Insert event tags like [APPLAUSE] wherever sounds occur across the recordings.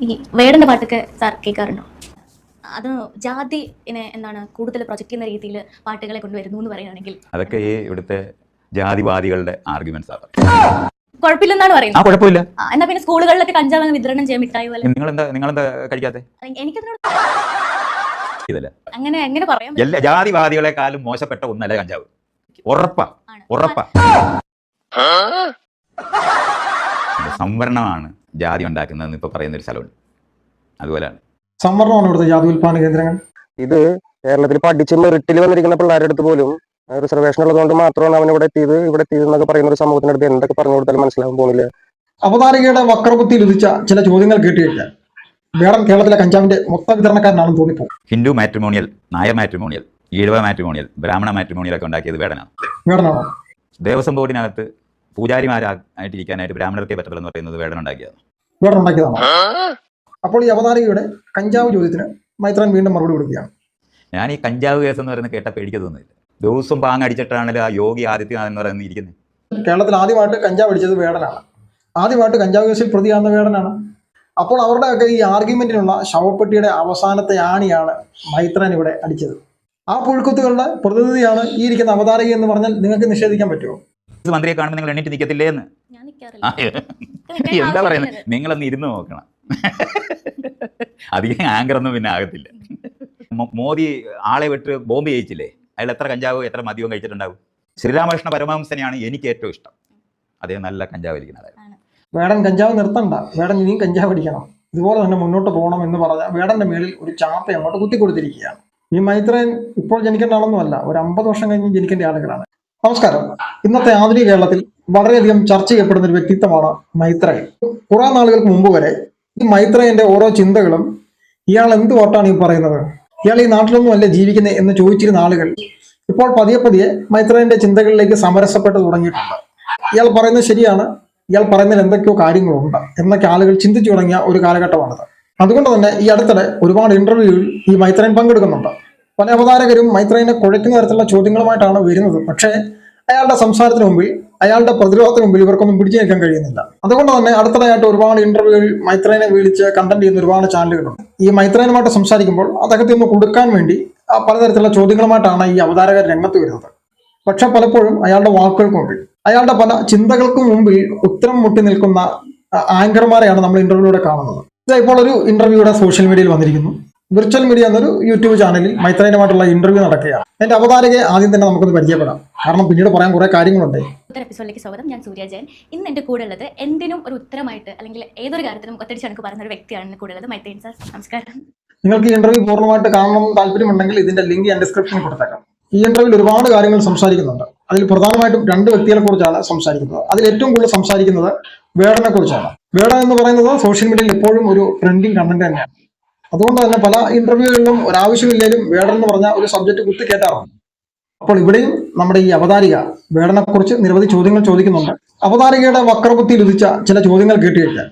ഈ വേടന്റെ പാട്ടൊക്കെ സാർ കേൾക്കാറുണ്ടോ? അത് ജാതി എന്താണ് കൂടുതൽ പ്രൊജക്ട് ചെയ്യുന്ന രീതിയിൽ പാട്ടുകളെ കൊണ്ടുവരുന്നു എന്ന് പറയുകയാണെങ്കിൽ. അതൊക്കെ ഈ ഇവിടുത്തെ ജാതിവാദികളുടെ ആർഗ്യുമെന്റ്സ് ആണ് കുഴപ്പമില്ലെന്നാണ് ആ പറയുന്നത് കുഴപ്പമില്ല. ആ, എന്നാ പിന്നെ സ്കൂളുകളിലൊക്കെ കഞ്ചാവ് വിതരണം ചെയ്യാൻ മിഠായി പോലെ. നിങ്ങളെന്താ നിങ്ങളെന്താ കഴിക്കാത്തെ? എനിക്കതിനോട് ഇതല്ല അങ്ങനെ എങ്ങനെ പറയാം? എല്ലാ ജാതിവാദികളെക്കാളും മോശപ്പെട്ട ഒന്നല്ല കഞ്ചാവ്. ഉറപ്പാ. ഉറപ്പാ. സംവരണമാണ് ജാതി ഉണ്ടാക്കുന്നതെന്ന് ഇപ്പൊ പറയുന്ന ഒരു സ്ഥലമുണ്ട്. അതുപോലെയാണ്. സംവരണമാണ് ഇവിടുത്തെ ജാതി ഉൽപാദന കേന്ദ്രങ്ങൾ? ഇത് കേരളത്തിൽ പഠിച്ച് മെറിറ്റിൽ വന്നിരിക്കുന്ന പിള്ളേരുടെ അടുത്ത് പോലും റിസർവേഷൻ ഉള്ളതുകൊണ്ട് മാത്രമാണ് അവൻ ഇവിടെ എത്തിയത്. ഇവിടെ എത്തിയത് എന്നൊക്കെ പറയുന്ന ഒരു സമൂഹത്തിന്റെ അടുത്ത് എന്തൊക്കെ പറഞ്ഞു കൊടുത്താലും മനസ്സിലാകാൻ പോകുന്നില്ല അവതാരികയുടെ വക്രബുദ്ധി ലഭിച്ച ചില ചോദ്യങ്ങൾ കേട്ടുകഴിഞ്ഞാൽ വേറെ കേരളത്തിലെ കഞ്ചാവിന്റെ മൊത്ത വിതരണക്കാരനാണെന്ന് തോന്നിപ്പോ Hindu matrimonial Nair matrimonial Ezhava matrimonial Brahmana matrimonial ഒക്കെ ഉണ്ടാക്കിയത് വേടനാണ്. വേടനാണോ? ദേവസ്വം ബോർഡിനകത്ത് പൂജാരിമാരായിട്ടിരിക്കാനായിട്ട് ബ്രാഹ്മണർക്കേ പറ്റത്തില്ല എന്ന് പറയുന്നത് വേടൻ വേടനുണ്ടാക്കിയതാണ് അപ്പോൾ ഈ അവതാരികയുടെ കഞ്ചാവ് ചോദ്യത്തിന് മൈത്രൻ വീണ്ടും മറുപടി കൊടുക്കുകയാണ്. ഞാൻ ഈ കഞ്ചാവ് കേസ് എന്ന് പറയുന്നത് കേട്ട പേടിக்க തോന്നുന്നില്ല ദിവസം പാങ് അടിച്ചിട്ടാണല്ലോ ആ യോഗി ആദിത്യനാഥ് എന്ന് പറയുന്നത് ഇരിക്കുന്നത് കേരളത്തിൽ ആദ്യമായിട്ട് കഞ്ചാവ് അടിച്ചത് വേടനാണ്. ആദ്യമായിട്ട് കഞ്ചാവ് കേസിൽ പ്രതിയാകുന്ന വേടനാണ്. അപ്പോൾ അവരുടെയൊക്കെ ഈ ആർഗ്യുമെന്റിനുള്ള ശവപ്പെട്ടിയുടെ അവസാനത്തെ ആണിയാണ് മൈത്രൻ ഇവിടെ അടിച്ചത്. ആ പുഴുക്കുത്തുകളുടെ പ്രതിനിധിയാണ് ഈ ഇരിക്കുന്ന അവതാരകി എന്ന് പറഞ്ഞാൽ നിങ്ങൾക്ക് നിഷേധിക്കാൻ പറ്റുമോ? മന്ത്രിയെ കാണുമ്പോൾ നിങ്ങൾ എണ്ണിട്ട് നിൽക്കത്തില്ലേ എന്ന് എന്താ പറയുന്നത് നിങ്ങളൊന്ന് ഇരുന്ന് നോക്കണം. അധികം ആങ്കർ ഒന്നും പിന്നെ ആകത്തില്ല. മോദി ആളെ വിട്ട് ബോംബ് ചെയ്യിച്ചില്ലേ? അയാൾ എത്ര കഞ്ചാവ് എത്ര മദ്യവും കഴിച്ചിട്ടുണ്ടാവും? ശ്രീരാമകൃഷ്ണ പരമഹംസനെയാണ് എനിക്ക് ഏറ്റവും ഇഷ്ടം. അദ്ദേഹം നല്ല കഞ്ചാവ് ഇരിക്കുന്ന ആളായിരുന്നു വേടൻ കഞ്ചാവ് നിർത്തണ്ട. വേടൻ ഇനിയും കഞ്ചാവ് അടിക്കണം ഇതുപോലെ തന്നെ മുന്നോട്ട് പോകണം എന്ന് പറഞ്ഞ വേടന്റെ മേളിൽ ഒരു ചാപ്പ അങ്ങോട്ട് കുത്തി കൊടുത്തിരിക്കുകയാണ് ഈ മൈത്രൻ ഇപ്പോൾ ജനിക്കേണ്ട ആളൊന്നുമല്ല. ഒരു അമ്പത് വർഷം കഴിഞ്ഞ് ജനിക്കേണ്ട ആളുകളാണ്. നമസ്കാരം. ഇന്നത്തെ ആധുനിക കേരളത്തിൽ വളരെയധികം ചർച്ച ചെയ്യപ്പെടുന്ന ഒരു വ്യക്തിത്വമാണ് മൈത്രൻ കുറെ നാളുകൾക്ക് മുമ്പ് വരെ ഈ മൈത്രേയന്റെ ഓരോ ചിന്തകളും ഇയാൾ എന്ത് വട്ടാണ് ഈ പറയുന്നത്? ഇയാൾ ഈ നാട്ടിലൊന്നും അല്ലേ ജീവിക്കുന്നത് എന്ന് ചോദിച്ചിരുന്ന ആളുകൾ ഇപ്പോൾ പതിയെ പതിയെ മൈത്രേയന്റെ ചിന്തകളിലേക്ക് സമരസപ്പെട്ട് തുടങ്ങിയിട്ടുണ്ട്. ഇയാൾ പറയുന്നത് ശരിയാണ്. ഇയാൾ പറയുന്നതിൽ എന്തൊക്കെയോ കാര്യങ്ങളുണ്ട് എന്നൊക്കെ ആളുകൾ ചിന്തിച്ചു തുടങ്ങിയ ഒരു കാലഘട്ടമാണിത്. അതുകൊണ്ട് തന്നെ ഈ അടുത്തിടെ ഒരുപാട് ഇന്റർവ്യൂവിൽ ഈ മൈത്രേയൻ പങ്കെടുക്കുന്നുണ്ട്. പല അവതാരകരും മൈത്രേയനെ കുഴയ്ക്കുന്ന തരത്തിലുള്ള ചോദ്യങ്ങളുമായിട്ടാണ് വരുന്നത്. പക്ഷേ അയാളുടെ സംസാരത്തിന് മുമ്പിൽ അയാളുടെ പ്രതിരോധത്തിന് മുമ്പിൽ ഇവർക്കൊന്നും പിടിച്ചു നിൽക്കാൻ കഴിയുന്നില്ല. അതുകൊണ്ട് തന്നെ അടുത്തതായിട്ട് ഒരുപാട് ഇന്റർവ്യൂകൾ മൈത്രേനെ വിളിച്ച് കണ്ടന്റ് ചെയ്യുന്ന ഒരുപാട് ചാനലുകളുണ്ട്. ഈ മൈത്രേനുമായിട്ട് സംസാരിക്കുമ്പോൾ അദ്ദേഹത്തെ ഒന്ന് കൊടുക്കാൻ വേണ്ടി പലതരത്തിലുള്ള ചോദ്യങ്ങളുമായിട്ടാണ് ഈ അവതാരകർ രംഗത്ത് വരുന്നത്. പക്ഷെ പലപ്പോഴും അയാളുടെ വാക്കുകൾക്ക് മുമ്പിൽ അയാളുടെ പല ചിന്തകൾക്കും മുമ്പിൽ ഉത്തരം മുട്ടി നിൽക്കുന്ന ആങ്കർമാരെയാണ് നമ്മൾ ഇന്റർവ്യൂടെ കാണുന്നത്. ഇപ്പോൾ ഒരു ഇന്റർവ്യൂടെ സോഷ്യൽ മീഡിയയിൽ വന്നിരിക്കുന്നു. വിർച്വൽ മീഡിയ എന്നൊരു യൂട്യൂബ് ചാനലിൽ മൈത്രേനുമായിട്ടുള്ള ഇന്റർവ്യൂ നടക്കുകയാണ്. എന്റെ അവതാരകയെ ആദ്യം തന്നെ നമുക്കൊന്ന് പരിചയപ്പെടാം. കാരണം പിന്നീട് പറയാൻ കുറെ കാര്യങ്ങളുണ്ട്. എപ്പിസോഡിലേക്ക് സ്വാഗതം. ഞാൻ സൂര്യ ജയൻ. ഇന്ന് എന്റെ കൂടെ ഉള്ളത് എന്തിനും ഒരു ഉത്തരമായിട്ട് അല്ലെങ്കിൽ ഏതൊരു കാര്യത്തിനും ഒത്തടിച്ച് കണക്ക് പറയുന്ന ഒരു വ്യക്തിയാണ് കൂടെ ഉള്ളത്. മൈത്രേൻ സാർ നമസ്കാരം. നിങ്ങൾക്ക് ഇന്റർവ്യൂ പൂർണമായിട്ട് കാണണം താല്പര്യമുണ്ടെങ്കിൽ ഇതിന്റെ ലിങ്ക് ഞാൻ ഡിസ്ക്രിപ്ഷനിൽ കൊടുത്തേക്കാം. ഈ ഇന്റർവ്യൂവിൽ ഒരുപാട് കാര്യങ്ങൾ സംസാരിക്കുന്നുണ്ട്. അതിൽ പ്രധാനമായിട്ടും രണ്ട് വ്യക്തികളെ കുറിച്ചാണ് സംസാരിക്കുന്നത്. അതിൽ ഏറ്റവും കൂടുതൽ സംസാരിക്കുന്നത് വേടനെ കുറിച്ചാണ് വേട എന്ന് പറയുന്നത് സോഷ്യൽ മീഡിയയിൽ എപ്പോഴും ഒരു ട്രെൻഡിങ് കണ്ടന്റ് തന്നെയാണ്. അതുകൊണ്ട് തന്നെ പല ഇന്റർവ്യൂകളിലും ഒരാവശ്യമില്ലെങ്കിലും വേടൻ എന്ന് പറഞ്ഞ ഒരു സബ്ജക്ട് കുത്തി കേട്ടാറുണ്ട് അപ്പോൾ ഇവിടെയും നമ്മുടെ ഈ അവതാരിക വേടനെ കുറിച്ച് നിരവധി ചോദ്യങ്ങൾ ചോദിക്കുന്നുണ്ട്. അവതാരികയുടെ വക്രബുദ്ധി ഉദിച്ച ചില ചോദ്യങ്ങൾ കേട്ടുകഴിഞ്ഞാൽ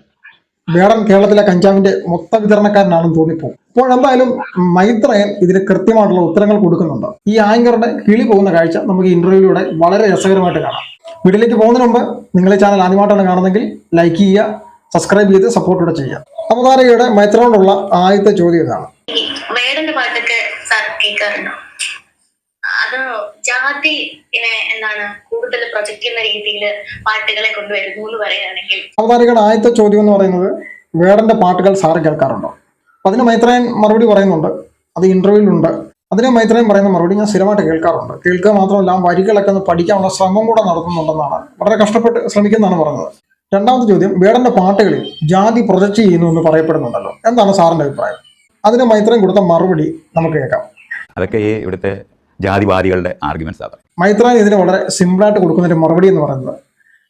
വേടൻ കേരളത്തിലെ കഞ്ചാവിന്റെ മൊത്ത വിതരണക്കാരനാണെന്ന് തോന്നിപ്പോകും അപ്പോൾ എന്തായാലും മൈത്രയൻ ഇതിന് കൃത്യമായിട്ടുള്ള ഉത്തരങ്ങൾ കൊടുക്കുന്നുണ്ട്. ഈ ആങ്കറുടെ കിളി പോകുന്ന കാഴ്ച നമുക്ക് ഇന്റർവ്യൂയിലൂടെ വളരെ രസകരമായിട്ട് കാണാം. വീട്ടിലേക്ക് പോകുന്നതിന് മുമ്പ് നിങ്ങളെ ചാനൽ ആദ്യമായിട്ടാണ് കാണുന്നതെങ്കിൽ ലൈക്ക് ചെയ്യുക സബ്സ്ക്രൈബ് ചെയ്ത് സപ്പോർട്ടോടെ ചെയ്യുക. അവതാരകയുടെ മൈത്രോടുള്ള ആദ്യത്തെ ചോദ്യം ഇതാണ്. വേടന്റെ പാട്ടൊക്കെ സാർ കേൾക്കാറുണ്ടോ? അത് ജാതി എന്താണ് കൂടുതൽ പ്രൊജക്ട് രീതിയിൽ പാട്ടുകളെ കൊണ്ടുവരുന്നു എന്ന് പറയുകയാണെങ്കിൽ. അവതാരകയുടെ ആദ്യത്തെ ചോദ്യം എന്ന് പറയുന്നത് വേടന്റെ പാട്ടുകൾ സാറ് കേൾക്കാറുണ്ടോ? അതിന് മൈത്രയൻ മറുപടി പറയുന്നുണ്ട്. അത് ഇന്റർവ്യൂവിലുണ്ട് അതിന് മൈത്രയൻ പറയുന്ന മറുപടി ഞാൻ സ്ഥിരമായിട്ട് കേൾക്കാറുണ്ട്. കേൾക്കുക മാത്രമല്ല വരികളൊക്കെ ഒന്ന് പഠിക്കാനുള്ള ശ്രമം കൂടെ നടത്തുന്നുണ്ടെന്നാണ്. വളരെ കഷ്ടപ്പെട്ട് ശ്രമിക്കുന്നതാണ് പറഞ്ഞത്. രണ്ടാമത്തെ ചോദ്യം വേടന്റെ പാട്ടുകളിൽ ജാതി പ്രൊജക്ട് ചെയ്യുന്നു എന്ന് പറയപ്പെടുന്നുണ്ടല്ലോ. എന്താണ് സാറിന്റെ അഭിപ്രായം? അതിന് മൈത്രൻ കൊടുത്ത മറുപടി നമുക്ക് കേൾക്കാം. അതൊക്കെ ഈ ഇവിടുത്തെ ജാതിവാദികളുടെ ആർഗ്യുമെന്റ്സ് ആണ് മൈത്രൻ ഇതിന് വളരെ സിമ്പിളായിട്ട് കൊടുക്കുന്ന ഒരു മറുപടി എന്ന് പറയുന്നത്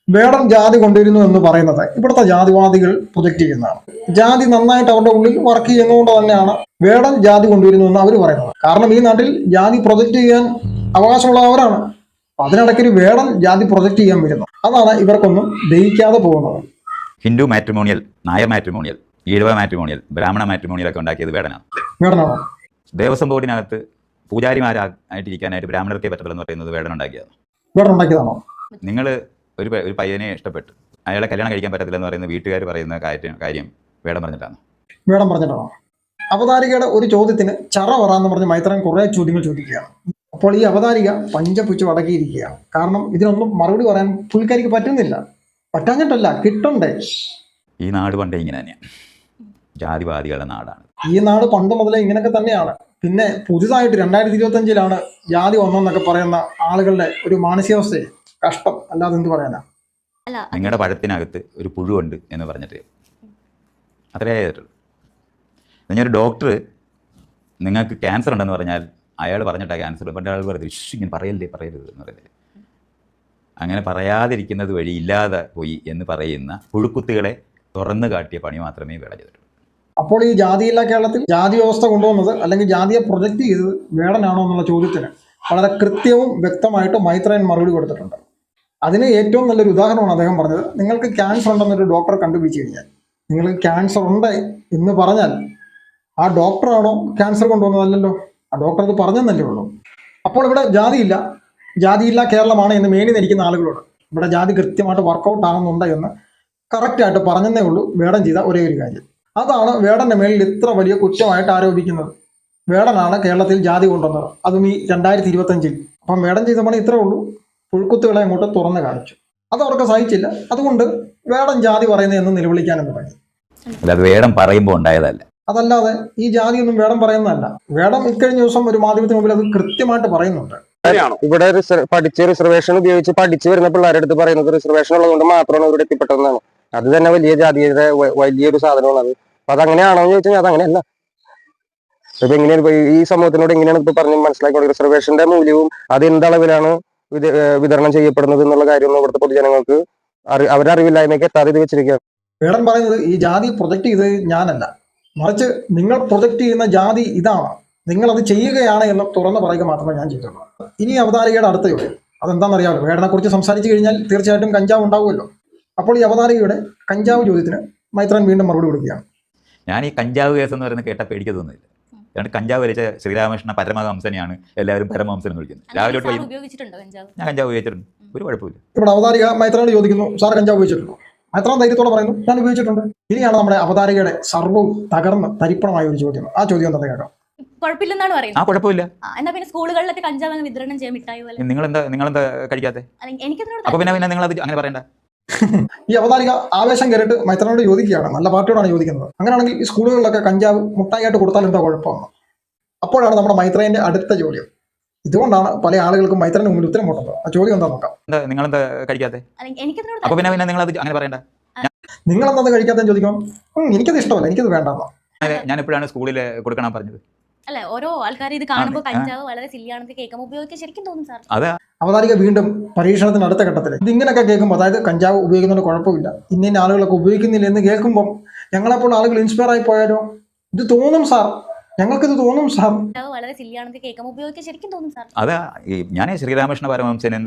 വേടൻ ജാതി കൊണ്ടുവരുന്നു എന്ന് പറയുന്നത് ഇവിടുത്തെ ജാതിവാദികൾ പ്രൊജക്ട് ചെയ്യുന്നതാണ്. ജാതി നന്നായിട്ട് അവരുടെ ഉള്ളിൽ വർക്ക് ചെയ്യുന്നതുകൊണ്ട് തന്നെയാണ് വേടൻ ജാതി കൊണ്ടുവരുന്നു എന്ന് അവർ പറയുന്നത്. കാരണം ഈ നാട്ടിൽ ജാതി പ്രൊജക്ട് ചെയ്യാൻ അവകാശമുള്ള അവരാണ് അപ്പൊ അതിനിടയ്ക്ക് ഒരു വേടൻ ജാതി പ്രൊജക്ട് ചെയ്യാൻ വരുന്നു. അതാണ് ഇവർക്കൊന്നും ദഹിക്കാതെ പോകുന്നത്. Hindu matrimonial Nair matrimonial Ezhava matrimonial Brahmana matrimonial ഒക്കെ ഉണ്ടാക്കിയത് വേടനാണ്. വേടനാണ്? ദേവസ്വം ബോർഡിനകത്ത് പൂജാരിമാരായിട്ടിരിക്കാനായിട്ട് ബ്രാഹ്മണർക്കേ എന്ന് പറയുന്നത് വേടൻ ഉണ്ടാക്കിയതാണോ നിങ്ങൾ ഒരു ഒരു പയ്യനെ ഇഷ്ടപ്പെട്ടു. അയാളെ കല്യാണം കഴിക്കാൻ പറ്റത്തില്ല എന്ന് പറയുന്ന വീട്ടുകാർ പറയുന്ന കാര്യം കാര്യം വേടം പറഞ്ഞിട്ടാണ്. വേടം പറഞ്ഞിട്ടാണോ? അവതാരികയുടെ ഒരു ചോദ്യത്തിന് ചറ വറാന്ന് പറഞ്ഞ് മൈത്രൻ കുറേ ചോദ്യങ്ങൾ ചോദിക്കുകയാണ്. അപ്പോൾ ഈ അവതാരിക പഞ്ചപുച്ച് വടക്കിയിരിക്കുകയാണ്. കാരണം ഇതിനൊന്നും മറുപടി പറയാൻ പുള്ളിക്കാരിക്ക് പറ്റുന്നില്ല. പറ്റാഞ്ഞിട്ടല്ല കിട്ടണ്ടേ? ഈ നാട് പണ്ടേ ഇങ്ങനെ തന്നെയാണ് ജാതിവാദികളുടെ നാടാണ്. ഈ നാട് പണ്ട് മുതലേ ഇങ്ങനെയൊക്കെ തന്നെയാണ്. പിന്നെ പുതുതായിട്ട് രണ്ടായിരത്തി ഇരുപത്തി അഞ്ചിലാണ് ജാതി വന്നെന്നൊക്കെ പറയുന്ന ആളുകളുടെ ഒരു മാനസികാവസ്ഥയെ കഷ്ടം. അല്ലാതെ എന്ത് പറയാനാ? നിങ്ങളുടെ പഴത്തിനകത്ത് ഒരു പുഴുവുണ്ട് എന്ന് പറഞ്ഞിട്ട്. അത്രേ ഞാൻ ഒരു ഡോക്ടർ നിങ്ങൾക്ക് ക്യാൻസർ ഉണ്ടെന്ന് പറഞ്ഞാൽ അയാൾ പറഞ്ഞിട്ടാണ് ക്യാൻസർ പണ്ട് അയാൾ പറയുന്നത് "ഇഷ്, ഇങ്ങനെ പറയല്ലേ പറയരുത് എന്ന് പറയുന്നത്. അങ്ങനെ പറയാതിരിക്കുന്നത് വഴി ഇല്ലാതെ പോയി എന്ന് പറയുന്ന പുഴുക്കുത്തുകളെ തുറന്നു കാട്ടിയ പണി മാത്രമേ വേള അപ്പോൾ ഈ ജാതിയില്ല കേരളത്തിൽ ജാതി വ്യവസ്ഥ കൊണ്ടുവന്നത് അല്ലെങ്കിൽ ജാതിയെ പ്രൊജക്റ്റ് ചെയ്തത് വേടനാണോ എന്നുള്ള ചോദ്യത്തിന് വളരെ കൃത്യവും വ്യക്തമായിട്ട് മൈത്രയൻ മറുപടി കൊടുത്തിട്ടുണ്ട്. അതിന് ഏറ്റവും നല്ലൊരു ഉദാഹരണമാണ് അദ്ദേഹം പറഞ്ഞത്. നിങ്ങൾക്ക് ക്യാൻസർ ഉണ്ടെന്നൊരു ഡോക്ടറെ കണ്ടുപിടിച്ച് കഴിഞ്ഞാൽ നിങ്ങൾക്ക് ക്യാൻസർ ഉണ്ട് എന്ന് പറഞ്ഞാൽ ആ ഡോക്ടറാണോ ക്യാൻസർ കൊണ്ടുവന്നതല്ലല്ലോ? ഡോക്ടർ അത് പറഞ്ഞെന്നല്ലേ ഉള്ളൂ. അപ്പോൾ ഇവിടെ ജാതിയില്ല. ജാതിയില്ല കേരളമാണ് എന്ന് മേനി ധരിക്കുന്ന ആളുകളോട്. ഇവിടെ ജാതി കൃത്യമായിട്ട് വർക്കൗട്ട് ആകുന്നുണ്ട് എന്ന് കറക്റ്റായിട്ട് പറഞ്ഞതേ ഉള്ളൂ. വേടം ചെയ്ത ഒരേ ഒരു കാര്യം. അതാണ് വേടന്റെ മേലിൽ ഇത്ര വലിയ കുറ്റമായിട്ട് ആരോപിക്കുന്നത്. വേടനാണ് കേരളത്തിൽ ജാതി കൊണ്ടുവന്നത്. അതും ഈ രണ്ടായിരത്തി ഇരുപത്തഞ്ചിൽ അപ്പം വേടൻ ചെയ്ത പണി ഇത്രേ ഉള്ളൂ. പുഴുക്കുത്തുകളെ അങ്ങോട്ട് തുറന്നു കാണിച്ചു. അത് അവർക്ക് സഹിച്ചില്ല. അതുകൊണ്ട് വേടം ജാതി പറയുന്നത് എന്ന് നിലവിളിക്കാനും തുടങ്ങി. അല്ലാതെ വേടം പറയുമ്പോൾ ഉണ്ടായതല്ല. അതല്ലാതെ ഈ ജാതി ഒന്നും വേടം പറയുന്നതല്ല. വേടം ഇക്കഴിഞ്ഞ ദിവസം ഒരു മാധ്യമത്തിന് മുമ്പിൽ അത് കൃത്യമായിട്ട് പറയുന്നുണ്ട്. ഇവിടെ പഠിച്ച റിസർവേഷൻ ഉപയോഗിച്ച് പഠിച്ചു വരുന്ന പിള്ളേരുടെ അടുത്ത് പറയുന്നത് റിസർവേഷൻ ഉള്ളതുകൊണ്ട് മാത്രമാണ് ഇവിടെ എത്തിപ്പെട്ടതെന്നാണ്. അത് തന്നെ വലിയ ജാതിയുടെ വലിയൊരു സാധനമാണ് അത്. അപ്പൊ അതങ്ങനെയാണോ എന്ന് ചോദിച്ചാൽ അതങ്ങനെയല്ല ഇപ്പൊ എങ്ങനെയാണ് ഈ സമൂഹത്തിനോട് എങ്ങനെയാണ് ഇപ്പൊ പറഞ്ഞു മനസ്സിലാക്കി റിസർവേഷന്റെ മൂല്യവും അത് എന്തളവിലാണ് വിതരണം ചെയ്യപ്പെടുന്നത് എന്നുള്ള കാര്യമൊന്നും ഇവിടുത്തെ പൊതുജനങ്ങൾക്ക് അവരറിവില്ലായ്മയ്ക്ക് എത്താതെ ഇത് വെച്ചിരിക്കുകയാണ്. പറയുന്നത് ഈ ജാതി പ്രൊജക്ട് ചെയ്തത് ഞാനല്ല. മറിച്ച് നിങ്ങൾ പ്രൊജക്ട് ചെയ്യുന്ന ജാതി ഇതാണ്. നിങ്ങൾ അത് ചെയ്യുകയാണ് എന്ന് തുറന്ന് പറയുക മാത്രമേ ഞാൻ ചെയ്തുള്ളൂ. ഇനി അവതാരികയുടെ അടുത്ത ചോദ്യം അതെന്താണെന്നറിയാമല്ലോ വേടനെ കുറിച്ച് സംസാരിച്ചു കഴിഞ്ഞാൽ തീർച്ചയായിട്ടും കഞ്ചാവ് ഉണ്ടാവുമല്ലോ. അപ്പോൾ ഈ അവതാരികയുടെ കഞ്ചാവ് ചോദ്യത്തിന് മൈത്രൻ വീണ്ടും മറുപടി കൊടുക്കുകയാണ്. ഞാൻ ഈ കഞ്ചാവ് കേസ് എന്ന് പറയുന്നത് കേട്ട പേടിക്ക് തോന്നുന്നില്ല. അതുകൊണ്ട് കഞ്ചാവ് വലിച്ച ശ്രീരാമകൃഷ്ണ പരമഹംസനെയാണ് എല്ലാവരും പരമഹംസൻ എന്ന് വിളിക്കുന്നത് രാവിലെ ഞാൻ കഞ്ചാവ് ഉപയോഗിച്ചിട്ടുണ്ട്. ഒരു കുഴപ്പമില്ല. ഇവിടെ അവതാരിക മൈത്രനോട് ചോദിക്കുന്നു സാർ കഞ്ചാവ് ഉപയോഗിച്ചിട്ടുണ്ടോ? മൈത്രൻ ധൈര്യത്തോടെ പറയുന്നു. ഞാൻ ഉപയോഗിച്ചിട്ടുണ്ട്. ഇനിയാണ് നമ്മുടെ അവതാരികയുടെ സർവവും തകർന്ന് തരിപ്പണമായ ഒരു ചോദ്യം. ആ ചോദ്യം എന്താ കേൾക്കാം കുഴപ്പമില്ലെന്നാണ് ആ കുഴപ്പമില്ല. എന്നാ പിന്നെ സ്കൂളുകളിലൊക്കെ കഞ്ചാവ് അങ്ങ് വിതരണം ചെയ്യാൻ മിഠായി പോലെ. നിങ്ങളെന്താ നിങ്ങളെന്താ കഴിക്കാത്തെ? അല്ലെങ്കിൽ എനിക്കതിനോട് അപ്പൊ പിന്നെ പിന്നെ നിങ്ങളത് അങ്ങനെ പറയണ്ട. ഈ അവതാരിക ആവേശം കയറിയിട്ട് മൈത്രനോട് ചോദിക്കുകയാണ്. നല്ല പാർട്ടിയോടാണ് ചോദിക്കുന്നത്. അങ്ങനെയാണെങ്കിൽ ഈ സ്കൂളുകളിലൊക്കെ കഞ്ചാവ് മുട്ടായിട്ട് കൊടുത്താൽ എന്താ കുഴപ്പമാണ് അപ്പോഴാണ് നമ്മുടെ മൈത്രേന്റെ അടുത്ത ചോദ്യം. ഇതുകൊണ്ടാണ് പല ആളുകൾക്കും മൈത്രന് മുമ്പിൽ ഉത്തരം പൊട്ടുന്നത് ആ ചോദ്യം എന്താ നോക്കാം? എന്താ കഴിക്കാത്തെ? അല്ലെങ്കിൽ എനിക്കതിനോട് അപ്പൊ പിന്നെ പിന്നെ നിങ്ങളത് അങ്ങനെ പറയണ്ട. നിങ്ങൾ എന്താ കഴിക്കാത്ത ചോദിക്കും "ഉം, എനിക്കത് ഇഷ്ടമല്ല എനിക്കത് വേണ്ടെന്നോ. ഞാൻ- ഞാൻ എപ്പോഴാണ് സ്കൂളിൽ കൊടുക്കണം പറഞ്ഞത്. അല്ല ഓരോ ആൾക്കാർ ഇത് കാണുമ്പോൾ കഞ്ചാവ് വളരെ സില്ലിയാണെന്ന് കേൾക്കുമ്പോൾ ഉപയോഗിക്കാൻ ശരിക്കും തോന്നും സാർ അതെ. അവതാരിക വീണ്ടും പരീക്ഷണത്തിന് അടുത്ത ഘട്ടത്തിൽ ഇതിങ്ങനെയൊക്കെ കേൾക്കുമ്പോൾ അതായത് കഞ്ചാവ് ഉപയോഗിക്കുന്നതിന് കുഴപ്പമില്ല. ഇന്ന ഇന്ന ആളുകളൊക്കെ ഉപയോഗിക്കുന്നില്ല എന്ന് കേൾക്കുമ്പോൾ ഞങ്ങളെപ്പോൾ ആളുകൾ ഇൻസ്പയർ ആയി പോയാലോ? ഇത് തോന്നും സാർ ഞങ്ങൾക്കിത് തോന്നും സാർ. വളരെ സില്ലിയാണെന്ന് കേൾക്കുമ്പോൾ ഉപയോഗിക്കാൻ ശരിക്കും തോന്നും സാർ. അതെ ഞാൻ ശ്രീരാമകൃഷ്ണ പരമഹംസനെ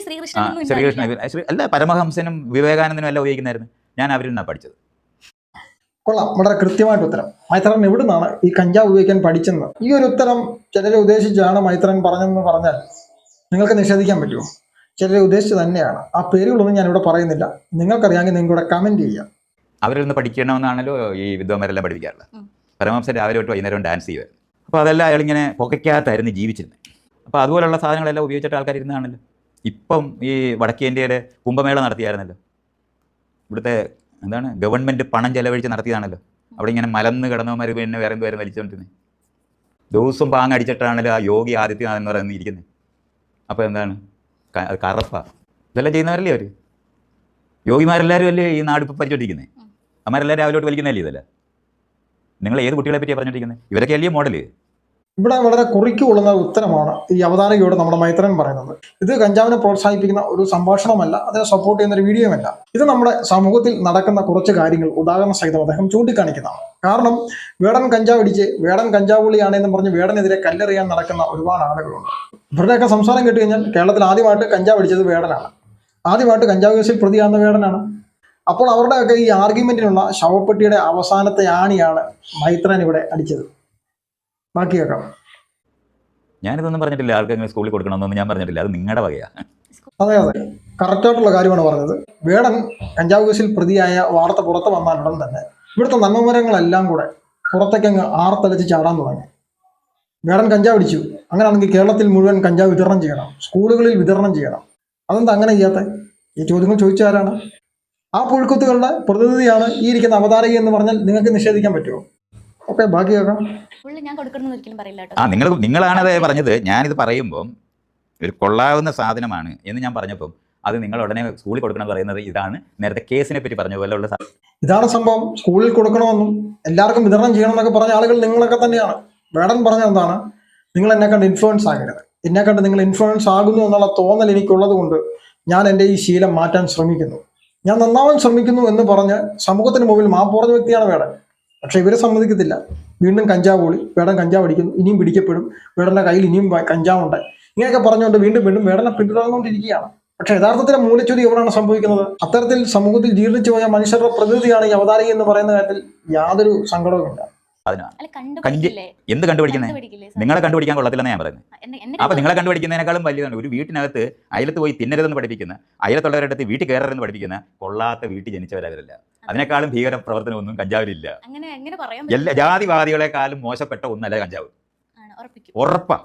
ശ്രീകൃഷ്ണൻ ശ്രീകൃഷ്ണ ശ്രീ- അല്ല പരമഹംസനും വിവേകാനന്ദനും എല്ലാം ഉപയോഗിക്കുന്നായിരുന്നു. ഞാൻ അവരിൽ നിന്നാണ് പഠിച്ചത്. കൊള്ളാം. വളരെ കൃത്യമായിട്ട് ഉത്തരം. മൈത്രൻ എവിടെ നിന്നാണ് ഈ കഞ്ചാവ് ഉപയോഗിക്കാൻ പഠിച്ചെന്ന്? ഈ ഒരു ഉത്തരം ചിലരെ ഉദ്ദേശിച്ചാണ് മൈത്രൻ പറഞ്ഞതെന്ന് പറഞ്ഞാൽ നിങ്ങൾക്ക് നിഷേധിക്കാൻ പറ്റുമോ? ചിലരെ ഉദ്ദേശിച്ച് തന്നെയാണ്. ആ പേരുകളൊന്നും ഞാൻ ഇവിടെ പറയുന്നില്ല. നിങ്ങൾക്കറിയാമെങ്കിൽ നിങ്ങളുടെ കമന്റ് ചെയ്യാം. അവരിൽ നിന്ന് പഠിക്കണമെന്നാണല്ലോ ഈ വിദ്വാന്മാരെല്ലാം പഠിപ്പിക്കാറുള്ളത്. ഉം. രാവിലെ തൊട്ട് വൈകുന്നേരം ഡാൻസ് ചെയ്യുമായിരുന്നു അപ്പോൾ അതെല്ലാം അയാളിങ്ങനെ പുകയ്ക്കകത്തായിരുന്നു ജീവിച്ചിരുന്നത് അപ്പോൾ അതുപോലുള്ള സാധനങ്ങളെല്ലാം ഉപയോഗിച്ചിട്ട് ആൾക്കാർ ഇരുന്നാണല്ലോ. ഇപ്പം ഈ വടക്കേ ഇന്ത്യയുടെ കുംഭമേള നടത്തിയായിരുന്നല്ലോ. ഇവിടുത്തെ എന്താണ് ഗവൺമെന്റ് പണം ചെലവഴിച്ച് നടത്തിയതാണല്ലോ. അവിടെ ഇങ്ങനെ മലന്ന് കിടന്നവന്മാർ പിന്നെ വേറെ എന്തുവരെ വലിച്ചുകൊണ്ടിരുന്നത് ദിവസം പാങ്ങടിച്ചിട്ടാണല്ലോ ആ യോഗി ആദിത്യനാഥ് എന്ന് പറയുന്നത് ഇരിക്കുന്നത് അപ്പോൾ എന്താണ് കറപ്പ. ഇതെല്ലാം ചെയ്യുന്നവരല്ലേ അവർ യോഗിമാരെല്ലാവരും അല്ലേ ഈ നാട് ഇപ്പോൾ അമ്മരെല്ലാവരും രാവിലെ തൊട്ട് വലിക്കുന്നതല്ലേ ഇതല്ല? നിങ്ങൾ ഏത് കുട്ടികളെ പറ്റി പറഞ്ഞിരിക്കുന്നത് ഇവരൊക്കെ അല്ലേ മോഡൽ? ഇവിടെ വളരെ കുറിക്ക് കൊള്ളുന്ന ഉത്തരമാണ് ഈ അവതാരകയോട് നമ്മുടെ മൈത്രൻ പറയുന്നത്. ഇത് കഞ്ചാവിനെ പ്രോത്സാഹിപ്പിക്കുന്ന ഒരു സംഭാഷണമല്ല അതിനെ സപ്പോർട്ട് ചെയ്യുന്ന ഒരു വീഡിയോയുമല്ല. ഇത് നമ്മുടെ സമൂഹത്തിൽ നടക്കുന്ന കുറച്ച് കാര്യങ്ങൾ ഉദാഹരണ സഹിതം അദ്ദേഹം ചൂണ്ടിക്കാണിക്കുന്നതാണ്. കാരണം വേടൻ കഞ്ചാവ് അടിച്ച് വേടൻ കഞ്ചാവ് എന്ന് പറഞ്ഞ് വേടനെതിരെ കല്ലെറിയാൻ നടക്കുന്ന ഒരുപാട് ആളുകളുണ്ട്. ഇവരുടെയൊക്കെ സംസാരം കേട്ട് കഴിഞ്ഞാൽ കേരളത്തിൽ ആദ്യമായിട്ട് കഞ്ചാവ് അടിച്ചത് വേടനാണ്. ആദ്യമായിട്ട് കഞ്ചാവ് കേസിൽ പ്രതിയാകുന്ന വേടനാണ്. അപ്പോൾ അവരുടെയൊക്കെ ഈ ആർഗ്യുമെന്റിനുള്ള ശവപ്പെട്ടിയുടെ അവസാനത്തെ ആണിയാണ് മൈത്രൻ ഇവിടെ അടിച്ചത്. ബാക്കി കേൾക്കാം ഞാനിതൊന്നും പറഞ്ഞിട്ടില്ല. ആർക്കെങ്കിലും സ്കൂളിൽ കൊടുക്കണമെന്നൊന്നും ഞാൻ പറഞ്ഞിട്ടില്ല. അത് നിങ്ങളുടെ വകയാണ് അതെ അതെ. കറക്റ്റായിട്ടുള്ള കാര്യമാണ് പറഞ്ഞത്. വേടൻ കഞ്ചാവ് കേസിൽ പ്രതിയായ വാർത്ത പുറത്ത് വന്നാൽ ഉടൻ തന്നെ ഇവിടുത്തെ നന്മമരങ്ങളെല്ലാം കൂടെ പുറത്തേക്ക് അങ്ങ് ആർത്തലച്ച് ചാടാൻ തുടങ്ങി. വേടൻ കഞ്ചാവ് അടിച്ചു. അങ്ങനെയാണെങ്കിൽ കേരളത്തിൽ മുഴുവൻ കഞ്ചാവ് വിതരണം ചെയ്യണം. സ്കൂളുകളിൽ വിതരണം ചെയ്യണം. അതെന്താ അങ്ങനെ ചെയ്യാത്ത? ഈ ചോദ്യങ്ങൾ ചോദിച്ചാരാണ് ആ പുഴുക്കുത്തുകളുടെ പ്രതിനിധിയാണ് ഈ ഇരിക്കുന്ന അവതാരക എന്ന് പറഞ്ഞാൽ നിങ്ങൾക്ക് നിഷേധിക്കാൻ പറ്റുമോ? ഓക്കെ ബാക്കി കേൾക്കാം. പുള്ളി ഞാൻ കൊടുക്കണമെന്ന് ഒരിക്കലും പറയില്ല ആ നിങ്ങൾ നിങ്ങളാണ് നിങ്ങളാണത് പറഞ്ഞത്. ഞാനിത് പറയുമ്പം ഒരു കൊള്ളാവുന്ന സാധനമാണ് എന്ന് ഞാൻ പറഞ്ഞപ്പം അത് നിങ്ങൾ ഉടനെ സ്കൂളിൽ കൊടുക്കണം എന്ന് പറയുന്നത് ഇതാണ്. നേരത്തെ കേസിനെ പറ്റി പറഞ്ഞ പോലെ ഉള്ള ഇതാണ് സംഭവം. സ്കൂളിൽ കൊടുക്കണമെന്നും എല്ലാവർക്കും വിതരണം ചെയ്യണം എന്നൊക്കെ പറഞ്ഞ ആളുകൾ നിങ്ങളൊക്കെ തന്നെയാണ്. വേടൻ പറഞ്ഞ എന്താണ്? നിങ്ങൾ എന്നെ കണ്ട് ഇൻഫ്ലുവൻസ് ആകരുത്. എന്നെ കണ്ട് നിങ്ങൾ ഇൻഫ്ലുവൻസ് ആകുന്നു എന്നുള്ള തോന്നൽ എനിക്കുള്ളത് കൊണ്ട് ഞാൻ എന്റെ ഈ ശീലം മാറ്റാൻ ശ്രമിക്കുന്നു. ഞാൻ നന്നാവാൻ ശ്രമിക്കുന്നു എന്ന് പറഞ്ഞ് സമൂഹത്തിന് മുമ്പിൽ മാപ്പ് പറഞ്ഞ വ്യക്തിയാണ് വേടൻ. പക്ഷെ ഇവരെ സമ്മതിക്കത്തില്ല. വീണ്ടും കഞ്ചാവ് പൊളി വേടൻ കഞ്ചാവ് അടിക്കുന്നു. ഇനിയും പിടിക്കപ്പെടും. വേടന്റെ കയ്യിൽ ഇനിയും കഞ്ചാവുണ്ട്. ഇങ്ങനെയൊക്കെ പറഞ്ഞുകൊണ്ട് വീണ്ടും വീണ്ടും വേടനെ പിന്തുടർന്നുകൊണ്ടിരിക്കുകയാണ്. പക്ഷെ യഥാർത്ഥത്തിലെ മൂലച്യുതി എവിടെയാണ് സംഭവിക്കുന്നത്? അത്തരത്തിൽ സമൂഹത്തിൽ ജീർണിച്ചു പോയ മനുഷ്യരുടെ പ്രകൃതിയാണ് ഈ അവതാരിക എന്ന് പറയുന്ന കാര്യത്തിൽ യാതൊരു സങ്കടവുമില്ല. അതിനാണ് എന്ത് കണ്ടുപിടിക്കുന്നത് നിങ്ങളെ കണ്ടുപിടിക്കാൻ കൊള്ളത്തില്ലെന്ന് ഞാൻ പറയുന്നത്. അപ്പൊ നിങ്ങളെ കണ്ടുപിടിക്കുന്നതിനേക്കാളും വലിയതാണ്. ഒരു വീട്ടിനകത്ത് അയലത്ത് പോയി തിന്നരുതെന്ന് പഠിപ്പിക്കുന്ന അയലത്തുള്ളവരുടെ അടുത്ത് വീട്ടിൽ കയറരുതെന്ന് പഠിപ്പിക്കുന്ന കൊള്ളാത്ത വീട്ടിൽ ജനിച്ചവരവരല്ല. അതിനേക്കാളും ഭീകര പ്രവർത്തനം ഒന്നും കഞ്ചാവിലില്ല. അങ്ങനെ എങ്ങനെ പറയാൻ എല്ലാ ജാതിവാദികളെക്കാളും മോശപ്പെട്ട ഒന്നല്ല കഞ്ചാവ്. ആണ് ഉറപ്പിക്കും. ഉറപ്പാ.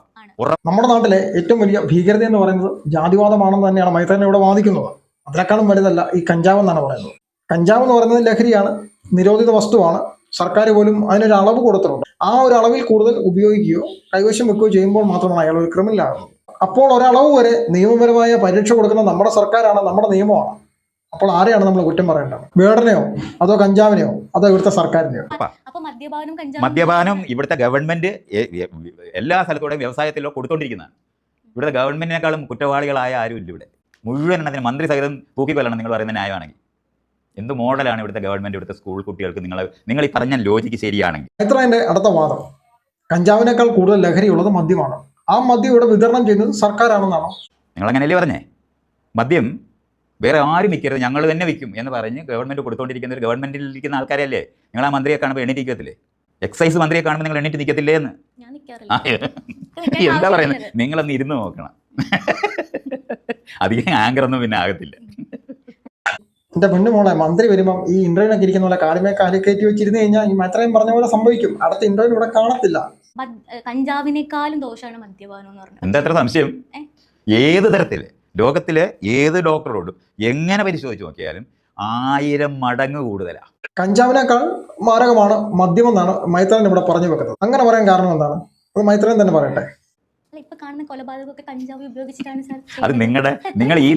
നമ്മുടെ നാട്ടിലെ ഏറ്റവും വലിയ ഭീകരത എന്ന് പറയുന്നത് ജാതിവാദമാണെന്ന് തന്നെയാണ് മൈത്രൻ ഇവിടെ വാദിക്കുന്നത്. അതിനേക്കാളും വലുതല്ല ഈ കഞ്ചാവ് എന്നാണ് പറയുന്നത്. കഞ്ചാവ് എന്ന് പറയുന്നത് ലഹരിയാണ് നിരോധിത വസ്തുവാണ്. സർക്കാർ പോലും അതിനൊരു അളവ് കൊടുത്തിട്ടുണ്ട്. ആ ഒരു അളവിൽ കൂടുതൽ ഉപയോഗിക്കുകയോ കൈവശം വെക്കുകയോ ചെയ്യുമ്പോൾ മാത്രമാണ് അയാൾ ഒരു ക്രിമിനൽ ആകുന്നത്. അപ്പോൾ ഒരളവ് വരെ നിയമപരമായ പരീക്ഷ കൊടുക്കുന്ന നമ്മുടെ സർക്കാരാണ് നമ്മുടെ നിയമമാണ്. അപ്പോൾ ആരെയാണ് നമ്മൾ കുറ്റം പറയേണ്ടത്? വേടനെയോ? അതോ കഞ്ചാവിനെയോ? അതോ ഇവിടുത്തെ സർക്കാരിനെയോ? മദ്യപാനം കഞ്ചാവും. മദ്യപാനം ഇവിടുത്തെ ഗവൺമെന്റ് എല്ലാ സ്ഥലത്തോടെയും വ്യവസായത്തിലോ കൊടുത്തോണ്ടിരിക്കുന്നതാണ്. ഇവിടുത്തെ ഗവൺമെന്റിനേക്കാളും കുറ്റവാളികളായ ആരും ഇല്ല ഇവിടെ. മുഴുവൻ എണ്ണത്തിന് മന്ത്രി സഹിതം തൂക്കിക്കൊല്ലണം നിങ്ങൾ പറയുന്ന ന്യായമാണെങ്കിൽ. എന്ത് മോഡലാണ് ഇവിടുത്തെ ഗവൺമെന്റ് ഇവിടുത്തെ സ്കൂൾ കുട്ടികൾക്ക് നിങ്ങൾ നിങ്ങൾ ഈ പറഞ്ഞ ലോജിക്ക് ശരിയാണെങ്കിൽ? എത്ര മൈത്രന്റെ അടുത്ത വാദം കഞ്ചാവിനേക്കാൾ കൂടുതൽ ലഹരിയുള്ളത് മദ്യമാണ്. ആ മദ്യം ഇവിടെ വിതരണം ചെയ്യുന്നത് സർക്കാരാണെന്നാണോ? നിങ്ങൾ അങ്ങനെയല്ലേ പറഞ്ഞേ? മദ്യം വേറെ ആരും വിൽക്കരുത് ഞങ്ങൾ തന്നെ വിൽക്കും എന്ന് പറഞ്ഞ് ഗവൺമെന്റ് കൊടുത്തുകൊണ്ടിരിക്കുന്ന ഒരു ഗവൺമെന്റിൽ ഇരിക്കുന്ന ആൾക്കാരല്ലേ? നിങ്ങൾ ആ മന്ത്രിയെ കാണുമ്പോൾ എണീറ്റ് നിൽക്കത്തില്ലേ എക്സൈസ് മന്ത്രിയെ കാണുമ്പോൾ നിങ്ങൾ എണീറ്റ് നിൽക്കത്തില്ലേ എന്ന്? ഞാൻ നിൽക്കാറില്ല എന്താ പറയുന്നത് നിങ്ങളൊന്ന് ഇരുന്ന് നോക്കണം. അധികം ആങ്കർ ഒന്നും പിന്നെ ആകത്തില്ല. എന്റെ പെണ്ണു മോളെ മന്ത്രി വരുമ്പം ഈ ഇന്റർവ്യൂനൊക്കെ ഇരിക്കുന്ന പോലെ കാലിമേ കാലി കയറ്റി വെച്ചിരുന്നു കഴിഞ്ഞാൽ ഈ മൈത്രയും പറഞ്ഞ പോലെ സംഭവിക്കും. അടുത്ത ഇന്റർവ്യൂ ഇവിടെ കാണത്തില്ല. കഞ്ചാവിനേക്കാളും ദോഷമാണ് മദ്യപാനം എന്ന് പറഞ്ഞത്. എന്താ അത്ര സംശയം? ഏത് തരത്തിൽ? ലോകത്തിലെ ഏത് ഡോക്ടറോടും എങ്ങനെ പരിശോധിച്ച് നോക്കിയാലും ആയിരം മടങ്ങ് കൂടുതലാണ് കഞ്ചാവിനേക്കാൾ മാരകമാണ് മദ്യം എന്നാണ് മൈത്രൻ ഇവിടെ പറഞ്ഞു വെക്കുന്നത്. അങ്ങനെ പറയാൻ കാരണം എന്താണ്? അത് മൈത്രൻ തന്നെ പറയട്ടെ. അത്. നിങ്ങളുടെ നിങ്ങൾ ഈ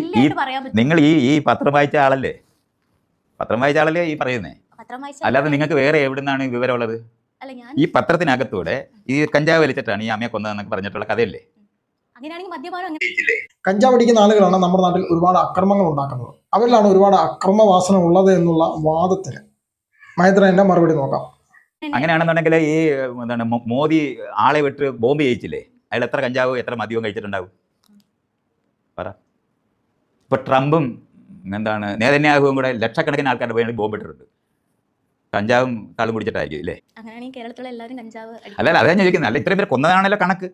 നിങ്ങൾ ഈ ഈ പത്രം വായിച്ച ആളല്ലേ? പത്രം വായിച്ച ആളല്ലേ ഈ പറയുന്നേ? അല്ലാതെ നിങ്ങൾക്ക് വേറെ എവിടുന്നാണ് ഈ വിവരമുള്ളത്? ഈ പത്രത്തിനകത്തൂടെ ഈ കഞ്ചാവ് വലിച്ചിട്ടാണ് ഈ അമ്മയെ കൊന്നതെന്നൊക്കെ പറഞ്ഞിട്ടുള്ള കഥയല്ലേ? അങ്ങനെയാണെങ്കിൽ മദ്യപാനം അങ്ങനെ കഞ്ചാവ് അടിക്കുന്ന ആളുകളാണ് നമ്മുടെ നാട്ടിൽ ഒരുപാട് അക്രമങ്ങൾ ഉണ്ടാക്കുന്നത്. അവരിലാണ് ഒരുപാട് അക്രമവാസന ഉള്ളത് എന്നുള്ള വാദത്തിന്. മൈത്രന്റെ മറുപടി നോക്കാം. അങ്ങനെയാണെന്നുണ്ടെങ്കിൽ ഈ എന്താണ് മോദി ആളെ വിട്ട് ബോംബ് ചെയ്യിച്ചില്ലേ? അയാൾ എത്ര കഞ്ചാവ് എത്ര മദ്യവും കഴിച്ചിട്ടുണ്ടാവും? പറ. ഇപ്പൊ ട്രംപും എന്താണ് നേതന്യാഹുവും കൂടെ ലക്ഷക്കണക്കിന് ആൾക്കാരുടെ പോയി ബോംബ് ഇട്ടിട്ടുണ്ട്. കഞ്ചാവും കള്ളും കുടിച്ചിട്ടായിരിക്കും ഇല്ലേ? അടിക്കും. അല്ലല്ല അതേ ഞാൻ ചോദിക്കുന്നത്. അല്ല ഇത്രയും പേര് കൊന്നതാണല്ലോ കണക്ക്.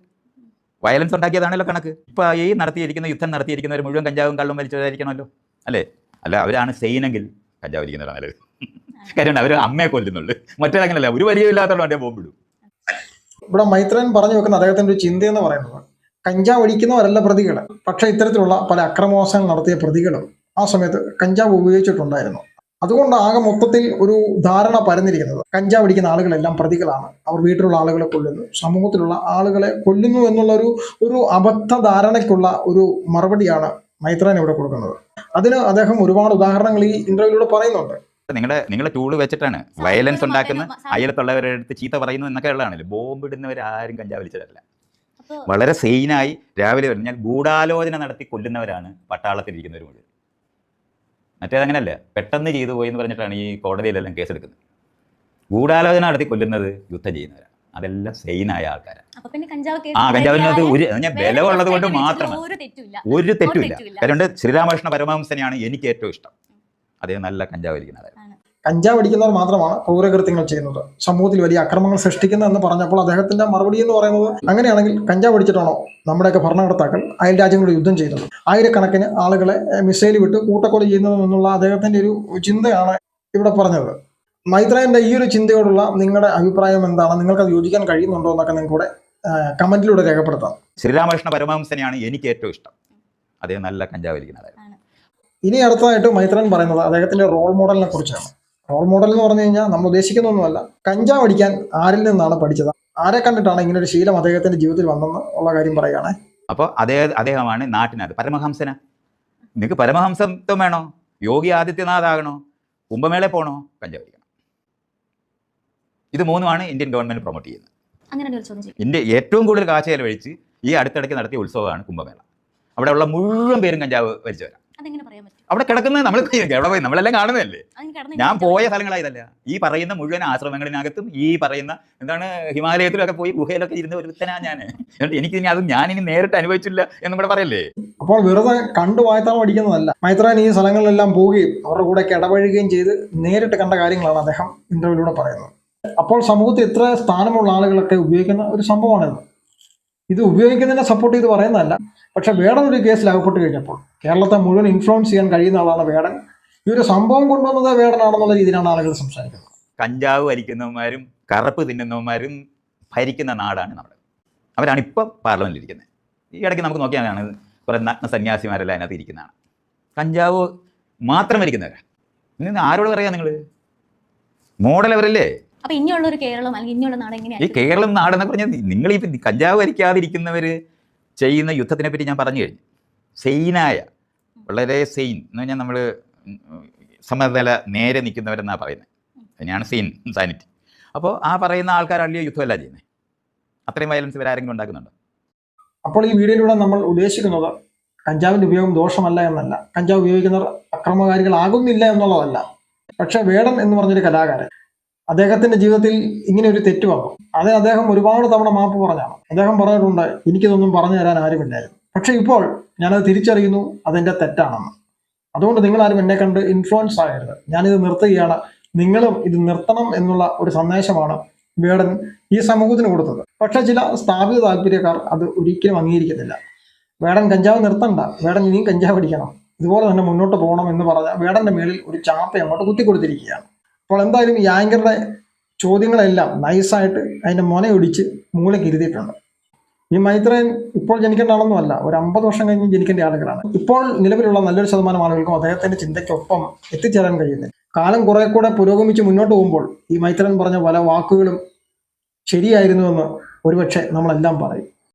വയലൻസ് ഉണ്ടാക്കിയതാണല്ലോ കണക്ക്. ഇപ്പൊ ഈ നടത്തിയിരിക്കുന്ന യുദ്ധം നടത്തിയിരിക്കുന്നവർ മുഴുവൻ കഞ്ചാവും കള്ളും വലിച്ചതായിരിക്കണമല്ലോ അല്ലേ? അല്ല അവരാണ് സെയിനെങ്കിൽ കഞ്ചാവ് ഇരിക്കുന്നവരാണ് നല്ലത് കാര്യം അവർ അമ്മയെ കൊല്ലുന്നുള്ളൂ മറ്റേതങ്ങനല്ല ഒരു വലിയ ഇല്ലാത്തതുകൊണ്ട് ബോംബ് ഇടും. ഇവിടെ മൈത്രൻ പറഞ്ഞു വെക്കുന്ന അദ്ദേഹത്തിന്റെ ഒരു ചിന്തയെന്ന് പറയുന്നത് കഞ്ചാവ് ഒഴിക്കുന്നവരല്ല പ്രതികൾ പക്ഷെ ഇത്തരത്തിലുള്ള പല അക്രമോസങ്ങൾ നടത്തിയ പ്രതികളും ആ സമയത്ത് കഞ്ചാവ് ഉപയോഗിച്ചിട്ടുണ്ടായിരുന്നു. അതുകൊണ്ട് ആകെ മൊത്തത്തിൽ ഒരു ധാരണ പരന്നിരിക്കുന്നത്. കഞ്ചാവ് അടിക്കുന്ന ആളുകളെല്ലാം പ്രതികളാണ്. അവർ വീട്ടിലുള്ള ആളുകളെ കൊല്ലുന്നു. സമൂഹത്തിലുള്ള ആളുകളെ കൊല്ലുന്നു എന്നുള്ള ഒരു ഒരു അബദ്ധ ധാരണയ്ക്കുള്ള ഒരു മറുപടിയാണ് മൈത്രൻ ഇവിടെ കൊടുക്കുന്നത്. അതിന് അദ്ദേഹം ഒരുപാട് ഉദാഹരണങ്ങൾ ഈ ഇന്റർവ്യൂവിലൂടെ പറയുന്നുണ്ട്. നിങ്ങളുടെ നിങ്ങളുടെ ടൂൾ വെച്ചിട്ടാണ് വയലൻസ് ഉണ്ടാക്കുന്ന അയലത്തുള്ളവരെ അയലത്തുള്ളവരുടെ അടുത്ത് ചീത്ത പറയുന്നു എന്നൊക്കെ ഉള്ളതാണല്ലോ. ബോംബ് ഇടുന്നവർ ആരും കഞ്ചാവ് വലിച്ചതല്ല വളരെ സെയിനായി രാവിലെ വരുന്ന ഞാൻ ഗൂഢാലോചന നടത്തി കൊല്ലുന്നവരാണ് പട്ടാളത്തിലിരിക്കുന്നവർ മുഴുവൻ മറ്റേതങ്ങനല്ല പെട്ടെന്ന് ചെയ്തു പോയി എന്ന് പറഞ്ഞിട്ടാണ് ഈ കോടതിയിലെല്ലാം കേസെടുക്കുന്നത്. ഗൂഢാലോചന നടത്തി കൊല്ലുന്നത് യുദ്ധം ചെയ്യുന്നവരാണ് അതെല്ലാം സെയിനായ ആൾക്കാരാണ് ആ കഞ്ചാവിനകത്ത് ഒരു ഞാൻ വേറെ ബലമുള്ളത് കൊണ്ട് മാത്രം മാത്രമാണ് ഒരു തെറ്റുമില്ല. കാരണം ശ്രീരാമകൃഷ്ണ പരമഹംസനെയാണ് എനിക്ക് ഏറ്റവും ഇഷ്ടം. അദ്ദേഹം നല്ല കഞ്ചാവ് വലിക്കുന്ന കഞ്ചാവ് അടിക്കുന്നവർ മാത്രമാണ് ക്രൂരകൃത്യങ്ങൾ ചെയ്യുന്നത്. സമൂഹത്തിൽ വലിയ അക്രമങ്ങൾ സൃഷ്ടിക്കുന്ന എന്ന് പറഞ്ഞപ്പോൾ അദ്ദേഹത്തിന്റെ മറുപടി എന്ന് പറയുന്നത് അങ്ങനെയാണെങ്കിൽ കഞ്ചാവ് അടിച്ചിട്ടാണോ നമ്മുടെയൊക്കെ ഭരണകർത്താക്കൾ അയൽ രാജ്യങ്ങളിൽ യുദ്ധം ചെയ്തത് ആയിരക്കണക്കിന് ആളുകളെ മിസൈൽ വിട്ട് കൂട്ടക്കൊല ചെയ്യുന്നത് എന്നുള്ള അദ്ദേഹത്തിന്റെ ഒരു ചിന്തയാണ് ഇവിടെ പറഞ്ഞത്. മൈത്രേന്റെ ഈ ഒരു ചിന്തയോടുള്ള നിങ്ങളുടെ അഭിപ്രായം എന്താണ്? നിങ്ങൾക്ക് അത് യോജിക്കാൻ കഴിയുന്നുണ്ടോ എന്നൊക്കെ നിങ്ങൾക്കൂടെ കമന്റിലൂടെ രേഖപ്പെടുത്താം. ശ്രീരാമകൃഷ്ണ പരമഹംസനെയാണ് എനിക്ക് ഏറ്റവും ഇഷ്ടം. അദ്ദേഹം നല്ല കഞ്ചാവ് ഇനി അടുത്തതായിട്ട് മൈത്രൻ പറയുന്നത് അദ്ദേഹത്തിന്റെ റോൾ മോഡലിനെ കുറിച്ചാണ്. റോൾ മോഡൽ എന്ന് പറഞ്ഞു കഴിഞ്ഞാൽ നമ്മൾ ഉദ്ദേശിക്കുന്നൊന്നുമല്ല കഞ്ചാവ് അടിക്കാൻ ആരിൽ നിന്നാണ് പഠിച്ചത്? ആരെ കണ്ടിട്ടാണ് ഇങ്ങനെ ഒരു ശീലം അദ്ദേഹത്തിന്റെ ജീവിതത്തിൽ വന്നെന്ന് ഉള്ള കാര്യം പറയുകയാണ്. അപ്പോൾ അദ്ദേഹം അദ്ദേഹമാണ് നാട്ടിനകത്ത്. പരമഹംസന. നിങ്ങൾക്ക് പരമഹംസത്വം വേണോ? യോഗി ആദിത്യനാഥ് ആകണോ? കുംഭമേള പോണോ? കഞ്ചാവ് വലിക്കണം ഇത് മൂന്നുമാണ് ഇന്ത്യൻ ഗവൺമെന്റ് പ്രൊമോട്ട് ചെയ്യുന്നത്. ഇന്ത്യ ഏറ്റവും കൂടുതൽ കാശ് ചെലവഴിച്ച് ഈ അടുത്തിടയ്ക്ക് നടത്തിയ ഉത്സവമാണ് കുംഭമേള. അവിടെയുള്ള മുഴുവൻ പേരും കഞ്ചാവ് വലിച്ചു വരാം. അവിടെ കിടക്കുന്നത് നമ്മൾ [LAUGHS] എവിടെ പോയി? നമ്മളെല്ലാം കാണുന്നതല്ലേ? ഞാൻ പോയ സ്ഥലങ്ങളായതല്ല. ഈ പറയുന്ന മുഴുവൻ ആശ്രമങ്ങളിനകത്തും ഈ പറയുന്ന എന്താണ് ഹിമാലയത്തിലൊക്കെ പോയി ഗുഹയിലൊക്കെ ഇരുന്ന ഒരുത്തനാ ഞാൻ എനിക്ക് ഇനി അത് ഞാൻ ഇനി നേരിട്ട് അനുഭവിച്ചില്ല എന്ന് കൂടെ പറയല്ലേ? അപ്പോൾ വെറുതെ കണ്ടു വായത്താളം പഠിക്കുന്നതല്ല മൈത്രൻ ഈ സ്ഥലങ്ങളിലെല്ലാം പോവുകയും അവരുടെ കൂടെ ഇടപഴകുകയും ചെയ്ത് നേരിട്ട് കണ്ട കാര്യങ്ങളാണ് അദ്ദേഹം ഇന്റർവ്യൂലൂടെ പറയുന്നത്. അപ്പോൾ സമൂഹത്തിൽ എത്ര സ്ഥാനമുള്ള ആളുകളൊക്കെ ഉപയോഗിക്കുന്ന ഒരു സംഭവമാണിത്. ഇത് ഉപയോഗിക്കുന്നതിനെ സപ്പോർട്ട് ചെയ്ത് പറയുന്നതല്ല. പക്ഷെ വേടൻ ഒരു കേസിൽ അകപ്പെട്ട് കഴിഞ്ഞപ്പോൾ കേരളത്തെ മുഴുവൻ ഇൻഫ്ലുവൻസ് ചെയ്യാൻ കഴിയുന്ന ആളാണ് വേടൻ. ഈ ഒരു സംഭവം കൊണ്ടുവന്നത് വേടനാണെന്നുള്ള രീതിയിലാണ് ആളുകൾ സംസാരിക്കുന്നത്. കഞ്ചാവ് വലിക്കുന്നവന്മാരും കറുപ്പ് തിന്നുന്നവന്മാരും ഭരിക്കുന്ന നാടാണ് നമ്മുടെ അവരാണ് ഇപ്പം പാർലമെന്റിൽ ഇരിക്കുന്നത്. ഈ ഇടയ്ക്ക് നമുക്ക് നോക്കിയാണ് കുറേ നഗ്ന സന്യാസിമാരെല്ലാം അതിനകത്ത് ഇരിക്കുന്നതാണ്. കഞ്ചാവ് മാത്രം വലിക്കുന്നവരാ ഇന്ന് ആരോട് പറയാ നിങ്ങൾ മോഡൽ അവരല്ലേ? അപ്പൊ ഇനിയുള്ള ഒരു കേരളം അല്ലെങ്കിൽ ഇനിയുള്ള നാട് എങ്ങനെയാണ് ഈ കേരളം നാടെന്ന് പറഞ്ഞാൽ നിങ്ങൾ ഈ കഞ്ചാവ് വരിക്കാതിരിക്കുന്നവര് ചെയ്യുന്ന യുദ്ധത്തിനെ പറ്റി ഞാൻ പറഞ്ഞു കഴിഞ്ഞു. സെയിനായ വളരെ സെയിൻ എന്ന് പറഞ്ഞാൽ നമ്മൾ സമതല നേരെ നിൽക്കുന്നവരെന്നാണ് പറയുന്നത് അതിനാണ് സെയിൻ സാനിറ്റി അപ്പോൾ ആ പറയുന്ന ആൾക്കാരല്ലയോ യുദ്ധമല്ല ചെയ്യുന്നത് അത്രയും വയലൻസ് ഇവരാരെങ്കിലും ഉണ്ടാക്കുന്നുണ്ടോ? അപ്പോൾ ഈ വീഡിയോയിലൂടെ നമ്മൾ ഉദ്ദേശിക്കുന്നത് കഞ്ചാവിന്റെ ഉപയോഗം ദോഷമല്ല എന്നല്ല. കഞ്ചാവ് ഉപയോഗിക്കുന്നവർ അക്രമകാരികളാകുന്നില്ല എന്നുള്ളതല്ല. പക്ഷെ വേടൻ എന്ന് പറഞ്ഞൊരു കലാകാരൻ അദ്ദേഹത്തിന്റെ ജീവിതത്തിൽ ഇങ്ങനെ ഒരു തെറ്റ് വന്നു. അത് അദ്ദേഹം ഒരുപാട് തവണ മാപ്പ് പറഞ്ഞാണ് അദ്ദേഹം പറഞ്ഞിട്ടുണ്ട് എനിക്കിതൊന്നും പറഞ്ഞു തരാൻ ആരുമില്ലായിരുന്നു. പക്ഷെ ഇപ്പോൾ ഞാനത് തിരിച്ചറിയുന്നു അതെന്റെ തെറ്റാണെന്ന്. അതുകൊണ്ട് നിങ്ങൾ ആരും എന്നെ കണ്ട് ഇൻഫ്ലുവൻസ് ആകരുത്. ഞാനിത് നിർത്തുകയാണ്. നിങ്ങളും ഇത് നിർത്തണം എന്നുള്ള ഒരു സന്ദേശമാണ് വേടൻ ഈ സമൂഹത്തിന് കൊടുത്തത്. പക്ഷെ ചില സ്ഥാപിത താല്പര്യക്കാർ അത് ഒരിക്കലും അംഗീകരിക്കുന്നില്ല. വേടൻ കഞ്ചാവ് നിർത്തണ്ട. വേടൻ ഇനിയും കഞ്ചാവ് അടിക്കണം. ഇതുപോലെ തന്നെ മുന്നോട്ട് പോകണം എന്ന് പറഞ്ഞ വേടന്റെ മേളിൽ ഒരു ചാപ്പ അങ്ങോട്ട് കുത്തിക്കൊടുത്തിരിക്കുകയാണ്. അപ്പോൾ എന്തായാലും ഈ ആങ്കറുടെ ചോദ്യങ്ങളെല്ലാം നൈസായിട്ട് അതിന്റെ മുനയൊടിച്ച് മൂലയ്ക്ക് ഇരുത്തിയിട്ടുണ്ട് ഈ മൈത്രൻ ഇപ്പോൾ ജനിക്കേണ്ട ആളൊന്നുമല്ല ഒരു അമ്പത് വർഷം കഴിഞ്ഞ് ജനിക്കേണ്ട ആളുകളാണ്. ഇപ്പോൾ നിലവിലുള്ള നല്ലൊരു ശതമാനം ആളുകൾക്കും അദ്ദേഹത്തിന്റെ ചിന്തയ്ക്കൊപ്പം എത്തിച്ചേരാൻ കഴിയുന്നില്ല. കാലം കുറെ കൂടെ പുരോഗമിച്ച് മുന്നോട്ട് പോകുമ്പോൾ ഈ മൈത്രൻ പറഞ്ഞ പല വാക്കുകളും ശരിയായിരുന്നുവെന്ന് ഒരുപക്ഷെ നമ്മളെല്ലാം പറയും.